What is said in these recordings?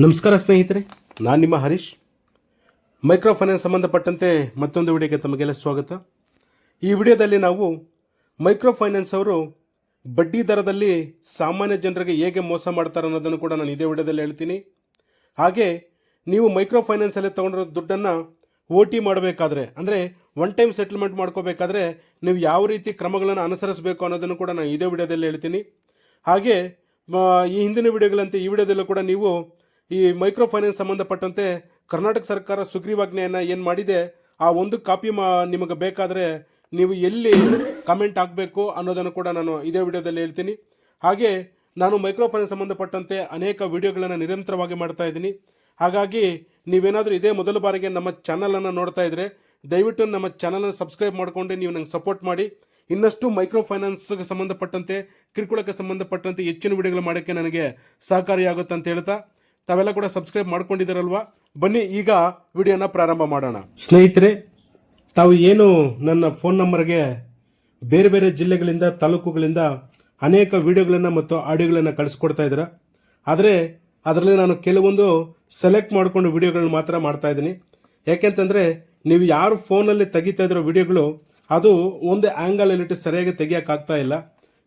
ನಮಸ್ಕಾರ ಸ್ನೇಹಿತರೆ, ನಾನು ನಿಮ್ಮ ಹರೀಶ್. ಮೈಕ್ರೋ ಫೈನಾನ್ಸ್ ಸಂಬಂಧಪಟ್ಟಂತೆ ಮತ್ತೊಂದು ವಿಡಿಯೋಗೆ ತಮಗೆಲ್ಲ ಸ್ವಾಗತ. ಈ ವಿಡಿಯೋದಲ್ಲಿ ನಾವು ಮೈಕ್ರೋ ಫೈನಾನ್ಸ್ ಅವರು ಬಡ್ಡಿ ದರದಲ್ಲಿ ಸಾಮಾನ್ಯ ಜನರಿಗೆ ಹೇಗೆ ಮೋಸ ಮಾಡ್ತಾರೆ ಅನ್ನೋದನ್ನು ಕೂಡ ನಾನು ಇದೇ ವಿಡಿಯೋದಲ್ಲಿ ಹೇಳ್ತೀನಿ. ಹಾಗೆ ನೀವು ಮೈಕ್ರೋ ಫೈನಾನ್ಸಲ್ಲಿ ತೊಗೊಂಡಿರೋ ದುಡ್ಡನ್ನು ಓ ಟಿ ಮಾಡಬೇಕಾದ್ರೆ, ಅಂದರೆ ಒನ್ ಟೈಮ್ ಸೆಟಲ್ಮೆಂಟ್ ಮಾಡ್ಕೋಬೇಕಾದ್ರೆ ನೀವು ಯಾವ ರೀತಿ ಕ್ರಮಗಳನ್ನು ಅನುಸರಿಸಬೇಕು ಅನ್ನೋದನ್ನು ಕೂಡ ನಾನು ಇದೇ ವಿಡಿಯೋದಲ್ಲಿ ಹೇಳ್ತೀನಿ. ಹಾಗೆ ಈ ಹಿಂದಿನ ವಿಡಿಯೋಗಳಂತೆ ಈ ವಿಡಿಯೋದಲ್ಲೂ ಕೂಡ ನೀವು ಈ ಮೈಕ್ರೋ ಫೈನಾನ್ಸ್ ಸಂಬಂಧಪಟ್ಟಂತೆ ಕರ್ನಾಟಕ ಸರ್ಕಾರ ಸುಗ್ರೀವಾಜ್ಞೆಯನ್ನು ಏನು ಮಾಡಿದೆ, ಆ ಒಂದು ಕಾಪಿ ಮಾ, ನಿಮಗೆ ಬೇಕಾದರೆ ನೀವು ಎಲ್ಲಿ ಕಮೆಂಟ್ ಹಾಕಬೇಕು ಅನ್ನೋದನ್ನು ಕೂಡ ನಾನು ಇದೇ ವಿಡಿಯೋದಲ್ಲಿ ಹೇಳ್ತೀನಿ. ಹಾಗೆ ನಾನು ಮೈಕ್ರೋ ಫೈನಾನ್ಸ್ ಸಂಬಂಧಪಟ್ಟಂತೆ ಅನೇಕ ವಿಡಿಯೋಗಳನ್ನು ನಿರಂತರವಾಗಿ ಮಾಡ್ತಾ ಇದ್ದೀನಿ. ಹಾಗಾಗಿ ನೀವೇನಾದರೂ ಇದೇ ಮೊದಲ ಬಾರಿಗೆ ನಮ್ಮ ಚಾನಲನ್ನು ನೋಡ್ತಾ ಇದ್ರೆ, ದಯವಿಟ್ಟು ನಮ್ಮ ಚಾನಲನ್ನು ಸಬ್ಸ್ಕ್ರೈಬ್ ಮಾಡಿಕೊಂಡು ನೀವು ನಂಗೆ ಸಪೋರ್ಟ್ ಮಾಡಿ. ಇನ್ನಷ್ಟು ಮೈಕ್ರೋ ಫೈನಾನ್ಸ್ಗೆ ಸಂಬಂಧಪಟ್ಟಂತೆ, ಕಿರುಕುಳಕ್ಕೆ ಸಂಬಂಧಪಟ್ಟಂತೆ ಹೆಚ್ಚಿನ ವಿಡಿಯೋಗಳು ಮಾಡೋಕ್ಕೆ ನನಗೆ ಸಹಕಾರಿಯಾಗುತ್ತೆ ಅಂತ ಹೇಳ್ತಾ ತಾವೆಲ್ಲ ಕೂಡ ಸಬ್ಸ್ಕ್ರೈಬ್ ಮಾಡ್ಕೊಂಡಿದ್ದೀರಲ್ವಾ? ಬನ್ನಿ, ಈಗ ವಿಡಿಯೋನ ಪ್ರಾರಂಭ ಮಾಡೋಣ. ಸ್ನೇಹಿತರೆ, ತಾವು ಏನು ನನ್ನ ಫೋನ್ ನಂಬರ್ಗೆ ಬೇರೆ ಬೇರೆ ಜಿಲ್ಲೆಗಳಿಂದ, ತಾಲೂಕುಗಳಿಂದ ಅನೇಕ ವಿಡಿಯೋಗಳನ್ನು ಮತ್ತು ಆಡಿಯೋಗಳನ್ನು ಕಳಿಸ್ಕೊಡ್ತಾ ಇದ್ದೀರಾ? ಆದರೆ, ಅದರಲ್ಲಿ ನಾನು ಕೆಲವೊಂದು ಸೆಲೆಕ್ಟ್ ಮಾಡಿಕೊಂಡು ವಿಡಿಯೋಗಳನ್ನ ಮಾತ್ರ ಮಾಡ್ತಾ ಇದ್ದೀನಿ. ಯಾಕೆಂತಂದರೆ, ನೀವು ಯಾರು ಫೋನಲ್ಲಿ ತೆಗಿತಾ ಇದ್ರೋ ವಿಡಿಯೋಗಳು, ಅದು ಒಂದೇ ಆ್ಯಂಗಲಲ್ಲಿಟ್ಟು ಸರಿಯಾಗಿ ತೆಗಿಯೋಕ್ಕಾಗ್ತಾ ಇಲ್ಲ.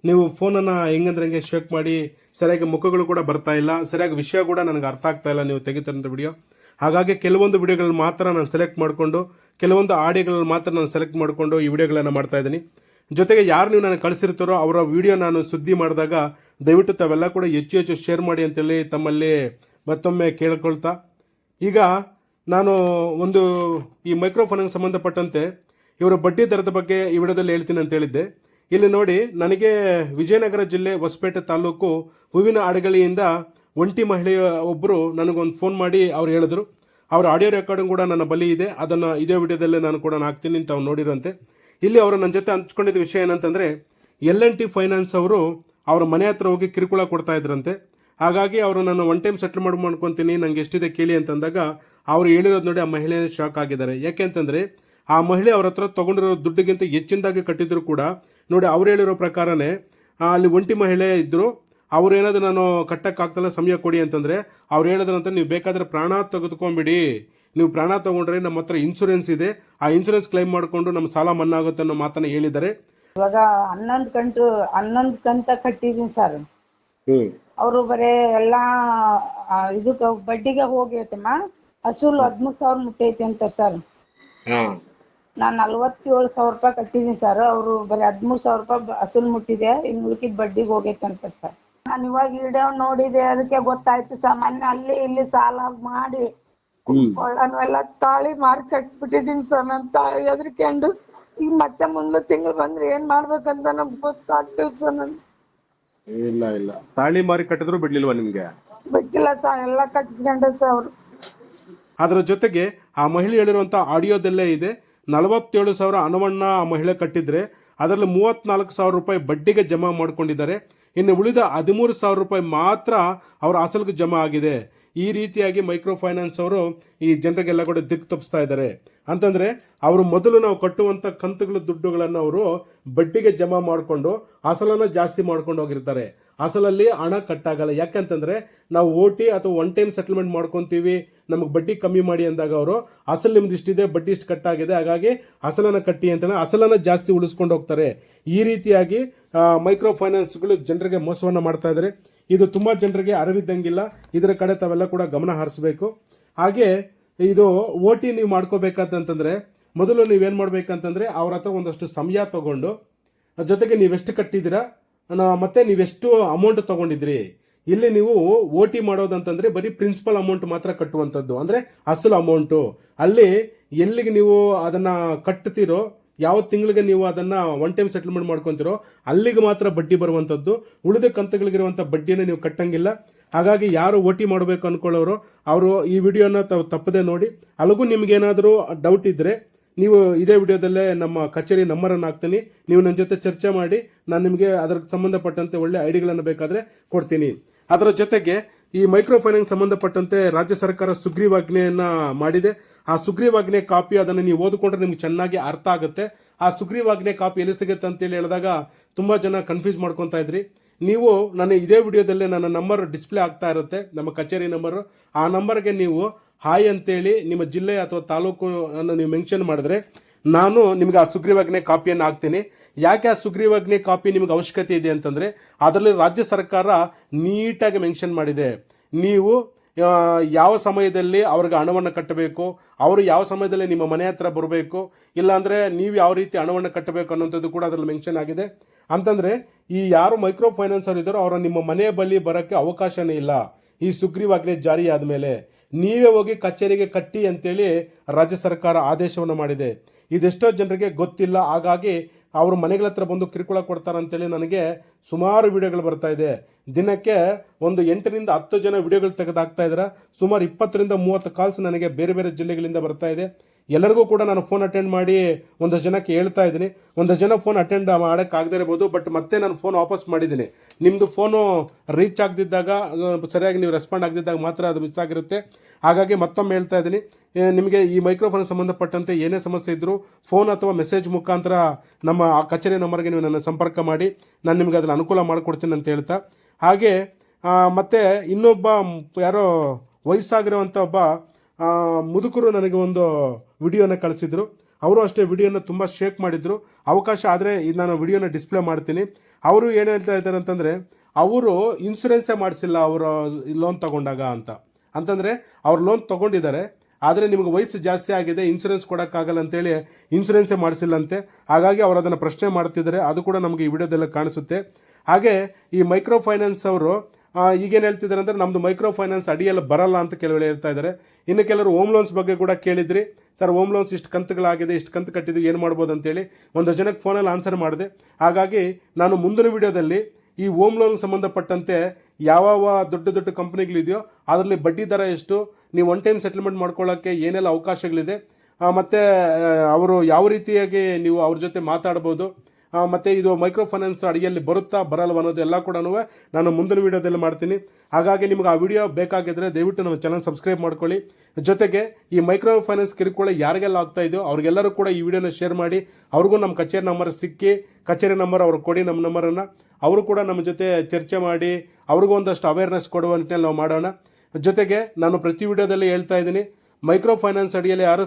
ನೀವು ಫೋನನ್ನು ಹೆಂಗಂದ್ರೆ ಹೆಂಗೆ ಶೇಕ್ ಮಾಡಿ, ಸರಿಯಾಗಿ ಮುಖಗಳು ಕೂಡ ಬರ್ತಾ ಇಲ್ಲ, ಸರಿಯಾಗಿ ವಿಷಯ ಕೂಡ ನನಗೆ ಅರ್ಥ ಆಗ್ತಾ ಇಲ್ಲ ನೀವು ತೆಗಿತಾರಂಥ ವಿಡಿಯೋ ಹಾಗಾಗಿ ಕೆಲವೊಂದು ವಿಡಿಯೋಗಳನ್ನ ಮಾತ್ರ ನಾನು ಸೆಲೆಕ್ಟ್ ಮಾಡಿಕೊಂಡು, ಕೆಲವೊಂದು ಆಡಿಯೋಗಳಲ್ಲಿ ಮಾತ್ರ ನಾನು ಸೆಲೆಕ್ಟ್ ಮಾಡಿಕೊಂಡು ಈ ವಿಡಿಯೋಗಳನ್ನು ಮಾಡ್ತಾ ಇದ್ದೀನಿ. ಜೊತೆಗೆ ಯಾರು ನೀವು ನನಗೆ ಕಳಿಸಿರ್ತಾರೋ ಅವರ ವಿಡಿಯೋ ನಾನು ಸುದ್ದಿ ಮಾಡಿದಾಗ, ದಯವಿಟ್ಟು ತಾವೆಲ್ಲ ಕೂಡ ಹೆಚ್ಚು ಹೆಚ್ಚು ಶೇರ್ ಮಾಡಿ ಅಂತೇಳಿ ತಮ್ಮಲ್ಲಿ ಮತ್ತೊಮ್ಮೆ ಕೇಳ್ಕೊಳ್ತಾ. ಈಗ ನಾನು ಒಂದು ಈ ಮೈಕ್ರೋ ಫೈನಾನ್ಸ್ ಸಂಬಂಧಪಟ್ಟಂತೆ ಇವರ ಬಡ್ಡಿ ದರದ ಬಗ್ಗೆ ಈ ವಿಡಿಯೋದಲ್ಲಿ ಹೇಳ್ತೀನಿ ಅಂತ ಹೇಳಿದ್ದೆ. ಇಲ್ಲಿ ನೋಡಿ, ನನಗೆ ವಿಜಯನಗರ ಜಿಲ್ಲೆ ಹೊಸಪೇಟೆ ತಾಲೂಕು ಹೂವಿನ ಅಡಗಳಿಯಿಂದ ಒಂಟಿ ಮಹಿಳೆಯ ಒಬ್ಬರು ನನಗೊಂದು ಫೋನ್ ಮಾಡಿ ಅವ್ರು ಹೇಳಿದ್ರು. ಅವರ ಆಡಿಯೋ ರೆಕಾರ್ಡಿಂಗ್ ಕೂಡ ನನ್ನ ಬಳಿ ಇದೆ. ಅದನ್ನು ಇದೇ ವಿಡಿಯೋದಲ್ಲೇ ನಾನು ಕೂಡ ಹಾಕ್ತೀನಿ ಅಂತ ಅವ್ರು ನೋಡಿರಂತೆ. ಇಲ್ಲಿ ಅವರು ನನ್ನ ಜೊತೆ ಹಂಚ್ಕೊಂಡಿದ್ದ ವಿಷಯ ಏನಂತಂದರೆ, ಎಲ್ ಎನ್ ಟಿ ಫೈನಾನ್ಸ್ ಅವರು ಅವ್ರ ಮನೆ ಹತ್ರ ಹೋಗಿ ಕಿರುಕುಳ ಕೊಡ್ತಾ ಇದ್ರಂತೆ. ಹಾಗಾಗಿ ಅವರು ನಾನು ಒನ್ ಟೈಮ್ ಸೆಟ್ಲ್ ಮಾಡಿ ಮಾಡ್ಕೊತೀನಿ ನನಗೆ ಎಷ್ಟಿದೆ ಕೇಳಿ ಅಂತಂದಾಗ, ಅವರು ಹೇಳಿರೋದು ನೋಡಿ ಆ ಮಹಿಳೆ ಶಾಕ್ ಆಗಿದ್ದಾರೆ. ಯಾಕೆ ಅಂತಂದರೆ ಆ ಮಹಿಳೆ ಅವ್ರ ಹತ್ರ ತೊಗೊಂಡಿರೋ ದುಡ್ಡಿಗಿಂತ ಹೆಚ್ಚಿನದಾಗಿ ಕಟ್ಟಿದ್ರು ಕೂಡ ನೋಡಿ ಅವ್ರು ಹೇಳಿರೋ ಪ್ರಕಾರನೇ ಅಲ್ಲಿ ಒಂಟಿ ಮಹಿಳೆ ಇದ್ದರು ಅವ್ರು ಏನಾದ್ರು ನಾನು ಕಟ್ಟಕ್ಕಾಗ್ತಲ್ಲ ಸಮಯ ಕೊಡಿ ಅಂತಂದರೆ ಅವ್ರು ಹೇಳಿದ್ರಂತ ನೀವು ಬೇಕಾದರೆ ಪ್ರಾಣ ತೆಗೆದುಕೊಂಡ್ಬಿಡಿ. ನೀವು ಪ್ರಾಣ ತೊಗೊಂಡ್ರೆ ನಮ್ಮ ಹತ್ರ ಇನ್ಸೂರೆನ್ಸ್ ಇದೆ. ಆ ಇನ್ಶೂರೆನ್ಸ್ ಕ್ಲೈಮ್ ಮಾಡಿಕೊಂಡು ನಮ್ಮ ಸಾಲ ಮನ್ನಾ ಆಗುತ್ತೆ ಅನ್ನೋ ಮಾತನ್ನ ಹೇಳಿದ್ದಾರೆ. ಇವಾಗ ಹನ್ನೊಂದು ಕಂತು ಹನ್ನೊಂದು ಕಂತ ಕಟ್ಟಿದೀನಿ ಸರ್ ಅವರು ಬರೇ ಎಲ್ಲಾ ಇದಕ್ಕೆ ಬಡ್ಡಿಗೆ ಹೋಗೈತಮ್ಮ. ಅಸೂಲ್ ಹದಿಮೂರು ಸಾವಿರ ಮುಟ್ಟೈತಿ ಅಂತ ಸರ್ ಹಾಂ. ನಾನು ನಲ್ವತ್ತೇಳು ಸಾವಿರ ರೂಪಾಯಿ ಕಟ್ಟಿದೀನಿ ಸರ್ ಅವರು ಬರೀ ಹದಿಮೂರು ಸಾವಿರ ರೂಪಾಯಿ ಅಸಲು ಮುಟ್ಟಿದೆ. ಇನ್ನು ಉಳ್ಕಿದ್ ಬಡ್ಡಿಗೆ ಹೋಗೈತೆ ಅಂತ ಸರ್ ನಾನು ಇವಾಗ ವಿಡಿಯೋ ನೋಡಿದೆ. ಅದಕ್ಕೆ ಗೊತ್ತಾಯ್ತು ಸಾಮಾನ್ಯ ಅಲ್ಲಿ ಇಲ್ಲಿ ಸಾಲ ಮಾಡಿ ಕೊಳ್ಳನವೆಲ್ಲ ತಾಳಿ ಮಾರಿ ಕಟ್ಬಿಟ್ಟಿದ್ದೀನಿ ಸರ್ ನಾನು ತಾಳಿ ಅದ್ರಕೊಂಡು ಈಗ ಮತ್ತೆ ಮುಂದೆ ತಿಂಗಳು ಬಂದ್ರೆ ಏನ್ ಮಾಡ್ಬೇಕಂತ ನಮ್ಗೆ ಗೊತ್ತಾಗ್ತದೆ ಸರ್ ನನ್ ಇಲ್ಲ ಇಲ್ಲ. ತಾಳಿ ಮಾರಿ ಕಟ್ಟಿದ್ರು ಬಿಡ್ಲಿಲ್ವಾ ನಿಮಗೆ? ಬಿಟ್ಟಿಲ್ಲ ಸರ್ ಎಲ್ಲ ಕಟ್ಟಿಸ್ಕೊಂಡ್ರೆ ಸರ್ ಅವ್ರು. ಅದರ ಜೊತೆಗೆ ಆ ಮಹಿಳೆ ಹೇಳಿರುವಂತ ಆಡಿಯೋದಲ್ಲೇ ಇದೆ. ನಲವತ್ತೇಳು ಸಾವಿರ ಹಣವನ್ನ ಆ ಮಹಿಳೆ ಕಟ್ಟಿದ್ರೆ ಅದರಲ್ಲಿ ಮೂವತ್ನಾಲ್ಕು ಸಾವಿರ ರೂಪಾಯಿ ಬಡ್ಡಿಗೆ ಜಮಾ ಮಾಡ್ಕೊಂಡಿದ್ದಾರೆ. ಇನ್ನು ಉಳಿದ ಹದಿಮೂರು ಸಾವಿರ ರೂಪಾಯಿ ಮಾತ್ರ ಅವರ ಅಸಲಿಗೆ ಜಮಾ ಆಗಿದೆ. ಈ ರೀತಿಯಾಗಿ ಮೈಕ್ರೋ ಫೈನಾನ್ಸ್ ಅವರು ಈ ಜನರಿಗೆಲ್ಲ ಕೂಡ ದಿಕ್ಕು ತಪ್ಪಿಸ್ತಾ ಇದ್ದಾರೆ. ಅಂತಂದ್ರೆ, ಅವರು ಮೊದಲು ನಾವು ಕಟ್ಟುವಂಥ ಕಂತುಗಳ ದುಡ್ಡುಗಳನ್ನು ಅವರು ಬಡ್ಡಿಗೆ ಜಮಾ ಮಾಡಿಕೊಂಡು ಅಸಲನ್ನ ಜಾಸ್ತಿ ಮಾಡ್ಕೊಂಡು ಹೋಗಿರ್ತಾರೆ. ಅಸಲಲ್ಲಿ ಹಣ ಕಟ್ಟಾಗಲ್ಲ. ಯಾಕಂತಂದರೆ ನಾವು ಓ ಟಿ ಅಥವಾ ಒನ್ ಟೈಮ್ ಸೆಟಲ್ಮೆಂಟ್ ಮಾಡ್ಕೊತೀವಿ, ನಮಗೆ ಬಡ್ಡಿ ಕಮ್ಮಿ ಮಾಡಿ ಅಂದಾಗ ಅವರು ಅಸಲು ನಿಮ್ದು ಇಷ್ಟಿದೆ, ಬಡ್ಡಿ ಇಷ್ಟು ಕಟ್ಟಾಗಿದೆ, ಹಾಗಾಗಿ ಅಸಲನ್ನು ಕಟ್ಟಿ ಅಂತ ಅಸಲನ್ನ ಜಾಸ್ತಿ ಉಳಿಸ್ಕೊಂಡು ಹೋಗ್ತಾರೆ. ಈ ರೀತಿಯಾಗಿ ಮೈಕ್ರೋ ಫೈನಾನ್ಸ್ಗಳು ಜನರಿಗೆ ಮೋಸವನ್ನು ಮಾಡ್ತಾ ಇದ್ದಾರೆ. ಇದು ತುಂಬ ಜನರಿಗೆ ಅರಿವಿದ್ದಂಗಿಲ್ಲ. ಇದರ ಕಡೆ ತಾವೆಲ್ಲ ಕೂಡ ಗಮನ ಹರಿಸಬೇಕು. ಹಾಗೆ ಇದು ಓ ಟಿ ನೀವು ಮಾಡ್ಕೋಬೇಕಂತಂದರೆ ಮೊದಲು ನೀವೇನು ಮಾಡ್ಬೇಕಂತಂದ್ರೆ ಅವ್ರ ಹತ್ರ ಒಂದಷ್ಟು ಸಮಯ ತಗೊಂಡು, ಜೊತೆಗೆ ನೀವೆಷ್ಟು ಕಟ್ಟಿದ್ದೀರಾ ಮತ್ತೆ ನೀವೆಷ್ಟು ಅಮೌಂಟ್ ತಗೊಂಡಿದ್ರಿ. ಇಲ್ಲಿ ನೀವು ಓ ಟಿ ಮಾಡೋದಂತಂದರೆ ಬರೀ ಪ್ರಿನ್ಸಿಪಲ್ ಅಮೌಂಟ್ ಮಾತ್ರ ಕಟ್ಟುವಂಥದ್ದು ಅಂದ್ರೆ ಅಸಲು ಅಮೌಂಟು ಅಲ್ಲಿ ಎಲ್ಲಿಗೆ ನೀವು ಅದನ್ನ ಕಟ್ತೀರೋ ಯಾವ ತಿಂಗಳಿಗೆ ನೀವು ಅದನ್ನ ಒನ್ ಟೈಮ್ ಸೆಟಲ್ಮೆಂಟ್ ಮಾಡ್ಕೊತಿರೋ, ಅಲ್ಲಿಗೆ ಮಾತ್ರ ಬಡ್ಡಿ ಬರುವಂಥದ್ದು ಉಳಿದ ಕಂತುಗಳಿಗಿರುವಂಥ ಬಡ್ಡಿಯನ್ನು ನೀವು ಕಟ್ಟಂಗಿಲ್ಲ. ಹಾಗಾಗಿ ಯಾರು ಓ ಮಾಡಬೇಕು ಅಂದ್ಕೊಳ್ಳೋರು ಅವರು ಈ ವಿಡಿಯೋನ ತಪ್ಪದೆ ನೋಡಿ. ಅಲ್ಲಿಗೂ ನಿಮ್ಗೇನಾದರೂ ಡೌಟ್ ಇದ್ದರೆ ನೀವು ಇದೇ ವಿಡಿಯೋದಲ್ಲೇ ನಮ್ಮ ಕಚೇರಿ ನಂಬರನ್ನು ಹಾಕ್ತೀನಿ. ನೀವು ನನ್ನ ಜೊತೆ ಚರ್ಚೆ ಮಾಡಿ, ನಾನು ನಿಮಗೆ ಅದರ ಸಂಬಂಧಪಟ್ಟಂತೆ ಒಳ್ಳೆ ಐಡಿಗಳನ್ನು ಬೇಕಾದರೆ ಕೊಡ್ತೀನಿ. ಅದರ ಜೊತೆಗೆ ಈ ಮೈಕ್ರೋ ಫೈನಾನ್ಸ್ ಸಂಬಂಧಪಟ್ಟಂತೆ ರಾಜ್ಯ ಸರ್ಕಾರ ಸುಗ್ರೀವಾಜ್ಞೆಯನ್ನ ಮಾಡಿದೆ. ಆ ಸುಗ್ರೀವಾಜ್ಞೆ ಕಾಪಿ ಅದನ್ನು ನೀವು ಓದಿಕೊಂಡ್ರೆ ನಿಮ್ಗೆ ಚೆನ್ನಾಗಿ ಅರ್ಥ ಆಗುತ್ತೆ. ಆ ಸುಗ್ರೀವಾಜ್ಞೆ ಕಾಪಿ ಎಲ್ಲಿ ಸಿಗುತ್ತೆ ಅಂತೇಳಿ ಹೇಳಿದಾಗ ತುಂಬ ಜನ ಕನ್ಫ್ಯೂಸ್ ಮಾಡ್ಕೊತಾ ಇದ್ರಿ. ನೀವು ನನ್ನ ಇದೇ ವಿಡಿಯೋದಲ್ಲೇ ನನ್ನ ನಂಬರ್ ಡಿಸ್ಪ್ಲೇ ಆಗ್ತಾ ಇರುತ್ತೆ, ನಮ್ಮ ಕಚೇರಿ ನಂಬರು ಆ ನಂಬರ್ಗೆ ನೀವು ಹಾಯ್ ಅಂತೇಳಿ ನಿಮ್ಮ ಜಿಲ್ಲೆ ಅಥವಾ ತಾಲೂಕು ಅನ್ನು ನೀವು ಮೆನ್ಷನ್ ಮಾಡಿದ್ರೆ ನಾನು ನಿಮ್ಗೆ ಆ ಸುಗ್ರೀವಾಜ್ಞೆ ಕಾಪಿಯನ್ನು ಹಾಕ್ತೀನಿ. ಯಾಕೆ ಆ ಸುಗ್ರೀವಾಜ್ಞೆ ಕಾಪಿ ನಿಮ್ಗೆ ಅವಶ್ಯಕತೆ ಇದೆ ಅಂತಂದರೆ, ಅದರಲ್ಲಿ ರಾಜ್ಯ ಸರ್ಕಾರ ನೀಟಾಗಿ ಮೆನ್ಷನ್ ಮಾಡಿದೆ. ನೀವು ಯಾವ ಸಮಯದಲ್ಲಿ ಅವ್ರಿಗೆ ಹಣವನ್ನು ಕಟ್ಟಬೇಕು, ಅವರು ಯಾವ ಸಮಯದಲ್ಲಿ ನಿಮ್ಮ ಮನೆ ಹತ್ರ ಬರಬೇಕು, ಇಲ್ಲಾಂದರೆ ನೀವು ಯಾವ ರೀತಿ ಹಣವನ್ನು ಕಟ್ಟಬೇಕು ಅನ್ನೋಂಥದ್ದು ಕೂಡ ಅದರಲ್ಲಿ ಮೆನ್ಷನ್ ಆಗಿದೆ. ಅಂತಂದರೆ, ಈ ಯಾರು ಮೈಕ್ರೋ ಫೈನಾನ್ಸರ್ ಇದ್ದಾರೋ ಅವರ ನಿಮ್ಮ ಮನೆ ಬಳಿ ಬರೋಕ್ಕೆ ಅವಕಾಶನೇ ಇಲ್ಲ. ಈ ಸುಗ್ರೀವಾಜ್ಞೆ ಜಾರಿ ಆದಮೇಲೆ ನೀವೇ ಹೋಗಿ ಕಚೇರಿಗೆ ಕಟ್ಟಿ ಅಂತೇಳಿ ರಾಜ್ಯ ಸರ್ಕಾರ ಆದೇಶವನ್ನು ಮಾಡಿದೆ. ಇದೆಷ್ಟೋ ಜನರಿಗೆ ಗೊತ್ತಿಲ್ಲ, ಹಾಗಾಗಿ ಅವ್ರ ಮನೆಗಳ ಹತ್ರ ಬಂದು ಕಿರುಕುಳ ಕೊಡ್ತಾರೆ ಅಂತೇಳಿ ನನಗೆ ಸುಮಾರು ವಿಡಿಯೋಗಳು ಬರ್ತಾ ಇದೆ. ದಿನಕ್ಕೆ ಒಂದು ಎಂಟರಿಂದ ಹತ್ತು ಜನ ವಿಡಿಯೋಗಳು ತೆಗೆದಾಕ್ತಾ ಇದ್ದಾರೆ. ಸುಮಾರು ಇಪ್ಪತ್ತರಿಂದ ಮೂವತ್ತು ಕಾಲ್ಸ್ ನನಗೆ ಬೇರೆ ಬೇರೆ ಜಿಲ್ಲೆಗಳಿಂದ ಬರ್ತಾ ಇದೆ. ಎಲ್ಲರಿಗೂ ಕೂಡ ನಾನು ಫೋನ್ ಅಟೆಂಡ್ ಮಾಡಿ ಒಂದಷ್ಟು ಜನಕ್ಕೆ ಹೇಳ್ತಾ ಇದ್ದೀನಿ. ಒಂದಷ್ಟು ಜನ ಫೋನ್ ಅಟೆಂಡ್ ಮಾಡೋಕ್ಕಾಗದೇ ಇರ್ಬೋದು ಬಟ್ ಮತ್ತೆ ನಾನು ಫೋನ್ ವಾಪಸ್ ಮಾಡಿದ್ದೀನಿ. ನಿಮ್ಮದು ಫೋನು ರೀಚ್ ಆಗದಿದ್ದಾಗ ಸರಿಯಾಗಿ ನೀವು ರೆಸ್ಪಾಂಡ್ ಆಗದಿದ್ದಾಗ ಮಾತ್ರ ಅದು ಮಿಸ್ ಆಗಿರುತ್ತೆ. ಹಾಗಾಗಿ ಮತ್ತೊಮ್ಮೆ ಹೇಳ್ತಾ ಇದ್ದೀನಿ. ನಿಮಗೆ ಈ ಮೈಕ್ರೋಫೋನ್ ಸಂಬಂಧಪಟ್ಟಂತೆ ಏನೇ ಸಮಸ್ಯೆ ಇದ್ದರೂ ಫೋನ್ ಅಥವಾ ಮೆಸೇಜ್ ಮುಖಾಂತರ ನಮ್ಮ ಆ ಕಚೇರಿ ನಂಬರ್ಗೆ ನೀವು ನನ್ನ ಸಂಪರ್ಕ ಮಾಡಿ. ನಾನು ನಿಮಗೆ ಅದನ್ನು ಅನುಕೂಲ ಮಾಡಿಕೊಡ್ತೀನಿ ಅಂತ ಹೇಳ್ತಾ. ಹಾಗೆ ಮತ್ತೆ ಇನ್ನೊಬ್ಬ ಯಾರೋ ವಯಸ್ಸಾಗಿರುವಂಥ ಒಬ್ಬ ಮುದುಕರು ನನಗೆ ಒಂದು ವಿಡಿಯೋನ ಕಳಿಸಿದ್ರು. ಅವರು ಅಷ್ಟೇ ವಿಡಿಯೋನ ತುಂಬ ಶೇಕ್ ಮಾಡಿದ್ರು. ಅವಕಾಶ ಆದರೆ ನಾನು ವಿಡಿಯೋನ ಡಿಸ್ಪ್ಲೇ ಮಾಡ್ತೀನಿ. ಅವರು ಏನು ಹೇಳ್ತಾ ಇದ್ದಾರೆ ಅಂತಂದರೆ, ಅವರು ಇನ್ಸೂರೆನ್ಸೇ ಮಾಡಿಸಿಲ್ಲ ಅವರು ಲೋನ್ ತಗೊಂಡಾಗ ಅಂತ. ಅಂತಂದರೆ, ಅವ್ರು ಲೋನ್ ತೊಗೊಂಡಿದ್ದಾರೆ. ಆದರೆ ನಿಮಗೆ ವಯಸ್ಸು ಜಾಸ್ತಿ ಆಗಿದೆ ಇನ್ಸೂರೆನ್ಸ್ ಕೊಡೋಕ್ಕಾಗಲ್ಲ ಅಂತೇಳಿ ಇನ್ಸೂರೆನ್ಸೇ ಮಾಡಿಸಿಲ್ಲಂತೆ. ಹಾಗಾಗಿ ಅವರು ಅದನ್ನು ಪ್ರಶ್ನೆ ಮಾಡ್ತಿದ್ದಾರೆ. ಅದು ಕೂಡ ನಮಗೆ ಈ ವಿಡಿಯೋದಲ್ಲಿ ಕಾಣಿಸುತ್ತೆ. ಹಾಗೆ ಈ ಮೈಕ್ರೋ ಫೈನಾನ್ಸ್ ಅವರು ಈಗೇನು ಹೇಳ್ತಿದ್ದಾರೆ ಅಂದರೆ ನಮ್ಮದು ಮೈಕ್ರೋ ಫೈನಾನ್ಸ್ ಅಡಿಯಲ್ಲಿ ಬರಲ್ಲ ಅಂತ ಕೆಲವರು ಹೇಳ್ತಾ ಇದ್ದಾರೆ. ಇನ್ನು ಕೆಲವರು ಹೋಮ್ ಲೋನ್ಸ್ ಬಗ್ಗೆ ಕೂಡ ಕೇಳಿದ್ರಿ. ಸರ್, ಹೋಮ್ ಲೋನ್ಸ್ ಇಷ್ಟು ಕಂತುಗಳಾಗಿದೆ, ಇಷ್ಟು ಕಂತು ಕಟ್ಟಿದ್ವಿ, ಏನು ಮಾಡ್ಬೋದು ಅಂತೇಳಿ ಒಂದು ಜನಕ್ಕೆ ಫೋನಲ್ಲಿ ಆನ್ಸರ್ ಮಾಡಿದೆ. ಹಾಗಾಗಿ ನಾನು ಮುಂದಿನ ವಿಡಿಯೋದಲ್ಲಿ ಈ ಹೋಮ್ ಲೋನ್ ಸಂಬಂಧಪಟ್ಟಂತೆ ಯಾವ ದೊಡ್ಡ ದೊಡ್ಡ ಕಂಪ್ನಿಗಳಿದೆಯೋ ಅದರಲ್ಲಿ ಬಡ್ಡಿ ದರ ಎಷ್ಟು, ನೀವು ಒನ್ ಟೈಮ್ ಸೆಟಲ್ಮೆಂಟ್ ಮಾಡ್ಕೊಳ್ಳೋಕ್ಕೆ ಏನೆಲ್ಲ ಅವಕಾಶಗಳಿದೆ ಮತ್ತು ಅವರು ಯಾವ ರೀತಿಯಾಗಿ ನೀವು ಅವ್ರ ಜೊತೆ ಮಾತಾಡ್ಬೋದು ಮತ್ತೆ ಇದು ಮೈಕ್ರೋ ಫೈನಾನ್ಸ್ ಅಡಿಯಲ್ಲಿ ಬರುತ್ತಾ ಬರಲ್ವ ಅನ್ನೋದು ಎಲ್ಲ ಕೂಡ ನಾನು ಮುಂದಿನ ವಿಡಿಯೋದಲ್ಲಿ ಮಾಡ್ತೀನಿ. ಹಾಗಾಗಿ ನಿಮ್ಗೆ ಆ ವಿಡಿಯೋ ಬೇಕಾಗಿದ್ದರೆ ದಯವಿಟ್ಟು ನಮ್ಮ ಚಾನಲ್ ಸಬ್ಸ್ಕ್ರೈಬ್ ಮಾಡ್ಕೊಳ್ಳಿ. ಜೊತೆಗೆ ಈ ಮೈಕ್ರೋ ಫೈನಾನ್ಸ್ ಕಿರುಕುಳ ಯಾರಿಗೆಲ್ಲ ಆಗ್ತಾ ಇದೆಯೋ ಅವ್ರಿಗೆಲ್ಲರೂ ಕೂಡ ಈ ವಿಡಿಯೋನ ಶೇರ್ ಮಾಡಿ. ಅವ್ರಿಗೂ ನಮ್ಮ ಕಚೇರಿ ನಂಬರ್ ಸಿಕ್ಕಿ, ಕಚೇರಿ ನಂಬರ್ ಅವ್ರಿಗೆ ಕೊಡಿ ನಮ್ಮ ನಂಬರನ್ನು ಅವರು ಕೂಡ ನಮ್ಮ ಜೊತೆ ಚರ್ಚೆ ಮಾಡಿ, ಅವ್ರಿಗೂ ಒಂದಷ್ಟು ಅವೇರ್ನೆಸ್ ಕೊಡುವ ನಿಟ್ಟಿನಲ್ಲಿ ನಾವು ಮಾಡೋಣ. ಜೊತೆಗೆ ನಾನು ಪ್ರತಿ ವಿಡಿಯೋದಲ್ಲಿ ಹೇಳ್ತಾ ಇದ್ದೀನಿ ಮೈಕ್ರೋ ಫೈನಾನ್ಸ್ ಅಡಿಯಲ್ಲಿ ಯಾರು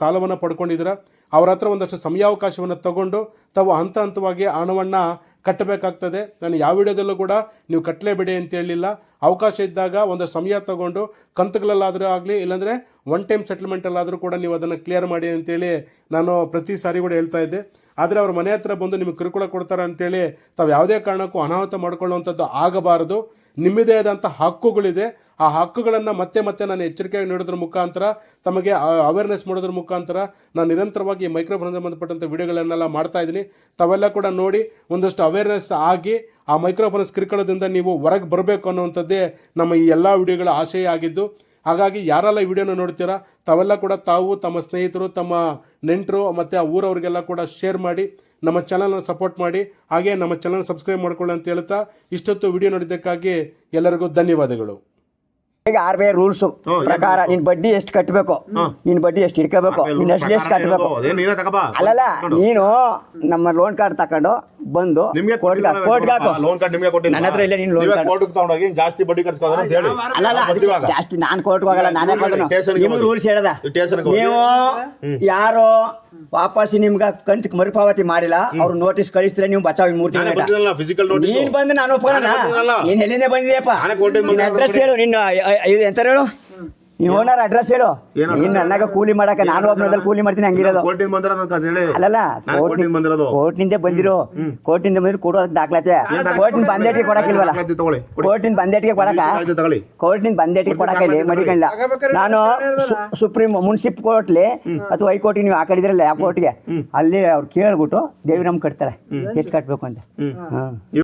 ಸಾಲವನ್ನು ಪಡ್ಕೊಂಡಿದ್ದೀರಾ? ಅವ್ರ ಹತ್ರ ಒಂದಷ್ಟು ಸಮಯಾವಕಾಶವನ್ನು ತಗೊಂಡು ತಾವು ಹಂತ ಹಂತವಾಗಿ ಹಣವನ್ನು ಕಟ್ಟಬೇಕಾಗ್ತದೆ. ನಾನು ಯಾವ ವಿಡಿಯೋದಲ್ಲೂ ಕೂಡ ನೀವು ಕಟ್ಟಲೇಬೇಡಿ ಅಂತ ಹೇಳಿಲ್ಲ. ಅವಕಾಶ ಇದ್ದಾಗ ಒಂದು ಸಮಯ ತಗೊಂಡು ಕಂತುಗಳಲ್ಲಾದರೂ ಆಗಲಿ, ಇಲ್ಲಾಂದರೆ ಒನ್ ಟೈಮ್ ಸೆಟ್ಲ್ಮೆಂಟಲ್ಲಾದರೂ ಕೂಡ ನೀವು ಅದನ್ನು ಕ್ಲಿಯರ್ ಮಾಡಿ ಅಂತೇಳಿ ನಾನು ಪ್ರತಿ ಸಾರಿ ಕೂಡ ಹೇಳ್ತಾ ಇದ್ದೆ. ಆದರೆ ಅವ್ರ ಮನೆ ಹತ್ರ ಬಂದು ನಿಮಗೆ ಕಿರುಕುಳ ಕೊಡ್ತಾರೆ ಅಂತೇಳಿ ತಾವು ಯಾವುದೇ ಕಾರಣಕ್ಕೂ ಅನಾಹುತ ಮಾಡ್ಕೊಳ್ಳುವಂಥದ್ದು ಆಗಬಾರದು. ನಿಮ್ಮದೇ ಆದಂಥ ಹಕ್ಕುಗಳಿದೆ. ಆ ಹಕ್ಕುಗಳನ್ನು ಮತ್ತೆ ಮತ್ತೆ ನಾನು ಎಚ್ಚರಿಕೆ ನೀಡೋದ್ರ ಮುಖಾಂತರ, ತಮಗೆ ಅವೇರ್ನೆಸ್ ಮಾಡೋದ್ರ ಮುಖಾಂತರ ನಾನು ನಿರಂತರವಾಗಿ ಈ ಮೈಕ್ರೋಫೋನ್ ಸಂಬಂಧಪಟ್ಟಂಥ ವಿಡಿಯೋಗಳನ್ನೆಲ್ಲ ಮಾಡ್ತಾ ಇದ್ದೀನಿ. ತಾವೆಲ್ಲ ಕೂಡ ನೋಡಿ, ಒಂದಷ್ಟು ಅವೇರ್ನೆಸ್ ಆಗಿ ಆ ಮೈಕ್ರೋಫೋನ್ಸ್ ಕಿರ್ಕೊಳ್ಳೋದ್ರಿಂದ ನೀವು ಹೊರಗೆ ಬರಬೇಕು ಅನ್ನುವಂಥದ್ದೇ ನಮ್ಮ ಈ ಎಲ್ಲ ವಿಡಿಯೋಗಳ ಆಶಯ ಆಗಿದ್ದು. ಹಾಗಾಗಿ ಯಾರೆಲ್ಲ ವಿಡಿಯೋನ ನೋಡ್ತೀರಾ, ತಾವೆಲ್ಲ ಕೂಡ ತಾವು ತಮ್ಮ ಸ್ನೇಹಿತರು, ತಮ್ಮ ನೆಂಟರು ಮತ್ತು ಆ ಊರವರಿಗೆಲ್ಲ ಕೂಡ ಶೇರ್ ಮಾಡಿ. ನಮ್ಮ ಚಾನಲ್ನ ಸಪೋರ್ಟ್ ಮಾಡಿ, ಹಾಗೆ ನಮ್ಮ ಚಾನಲ್ ಸಬ್ಸ್ಕ್ರೈಬ್ ಮಾಡ್ಕೊಳ್ಳಿ ಅಂತ ಹೇಳ್ತಾ ಇಷ್ಟೊತ್ತು ವಿಡಿಯೋ ನೋಡಿದ್ದಕ್ಕಾಗಿ ಎಲ್ಲರಿಗೂ ಧನ್ಯವಾದಗಳು. ಈಗ ಆರ್ ಬಿ ಐ ರೂಲ್ಸ್ ಪ್ರಕಾರ ನಿನ್ ಬಡ್ಡಿ ಎಷ್ಟು ಕಟ್ಟಬೇಕು ನಿನ್ ಬಡ್ಡಿ ಎಷ್ಟು ಇಟ್ಕೋಬೇಕು? ನಿನ್ ಎಷ್ಟು ಎಷ್ಟು ಕಟ್ಟಬೇಕು ಅಲ್ಲಲ್ಲ ನೀನು ನಮ್ಮ ಲೋನ್ ಕಾರ್ಡ್ ತಕೊಂಡು ಬಂದು ಕೋರ್ಟ್ ಹಾಕು. ಲೋನ್ ಕಾರ್ಡ್ ನಿಮ್ಗೆ ಕೊಟ್ಟಿಲ್ಲ. ನನ್ನ ಹತ್ರ ಇಲ್ಲ ನೀನು ಲೋನ್ ತಗೊಂಡೋಗಿ ಜಾಸ್ತಿ ಬಡ್ಡಿ ಕಟ್ಸ್ಕೊಂಡ್ರೆ ಅಂತ ಹೇಳಿ. ಅಲ್ಲಲ್ಲ. ಜಾಸ್ತಿ ನಾನು ಕೋರ್ಟ್ ಹೋಗಲ್ಲ ನಾನೇ ಬಂದನು. ನಿಮ್ಗೆ. ರೂಲ್ಸ್ ಹೇಳದ. ಹೋಗಿ. ನೀವು ಯಾರು ವಾಪಸ್ ನಿಮ್ಗೆ ಕಂತು ಮರುಪಾವತಿ ಮಾಡಿಲ್ಲ ಅವ್ರು ನೋಟಿಸ್ ಕಳಿಸಿದ್ರೆ ನೀವು ಬಚಾವ್ ಮೂರ್ತಿ ನಾನೇ ಫಿಸಿಕಲ್ ನೋಟಿಸ್ ನೀನ್ ಬಂದು ನಾನು ಒಪ್ಕೊಳ್ಳೋಣ ನಾನೇ ಎಲ್ಲಿಂದ ಬಂದಿದ್ಯಪ್ಪ? ಅಡ್ರೆಸ್ ಹೇಳು ನಿನ್ನ ಇದು ಎಂತ ಹೇಳು? ನೀವು ಓನರ್ ಅಡ್ರೆಸ್ ಹೇಳು. ಏನು ನೀನ್ ನನಗ ಕೂಲಿ ಮಾಡಕ್ಕೆ ನಾನು ಒಬ್ಬನದಲ್ಲಿ ಕೂಲಿ ಮಾಡ್ತೀನಿ ಹಂಗಿರೋದು. ಕೋರ್ಟಿಂದ ಬಂದಿರೋದು ಅಂತ ಹೇಳಿ. ಅಲ್ಲಲ್ಲ ಕೋರ್ಟಿಂದ ಬಂದಿರೋದು. ಕೋರ್ಟಿಂದ ಬಂದಿರೋ. ಕೋರ್ಟಿಂದ ಬಂದಿರೋ ಕೊಡೋ ದಾಖಲಾತಿ ಕೋರ್ಟಿನ ಬಂದೇಟಿಗೆ ಕೊಡಕ್ಕಿಲ್ವಲ್ಲ ಇಲ್ವಲ್ಲ? ತಗೊಳ್ಳಿ ಕೊಡಿ. ಕೋರ್ಟಿನ ಬಂದೇಟಿಗೆ ಕೊಡಕ ದಾಖಲಾತಿ ತಗೊಳ್ಳಿ. ಕೋರ್ಟಿನ ಬಂದೇಟಿಗೆ ಇಲ್ಲಿ. ಮಡಿಕಂಡ ನಾನು ಸುಪ್ರೀಂ ಮುನ್ಸಿಪ್ ಕೋರ್ಟ್ಲಿ ಅಥವಾ ಹೈಕೋರ್ಟಿಗೆ ನೀವು ಹಾಕಿದ್ರಲ್ಲ ಯಾವ ಕೋರ್ಟ್ಗೆ ಅಲ್ಲಿ ಅವ್ರು ಕೇಳ್ಬಿಟ್ಟು ದೇವಿ ನಮ್ಗೆ ಕಟ್ತಾರೆ. ಎಷ್ಟು ಕಟ್ಬೇಕು ಅಂತ. ಹಾ.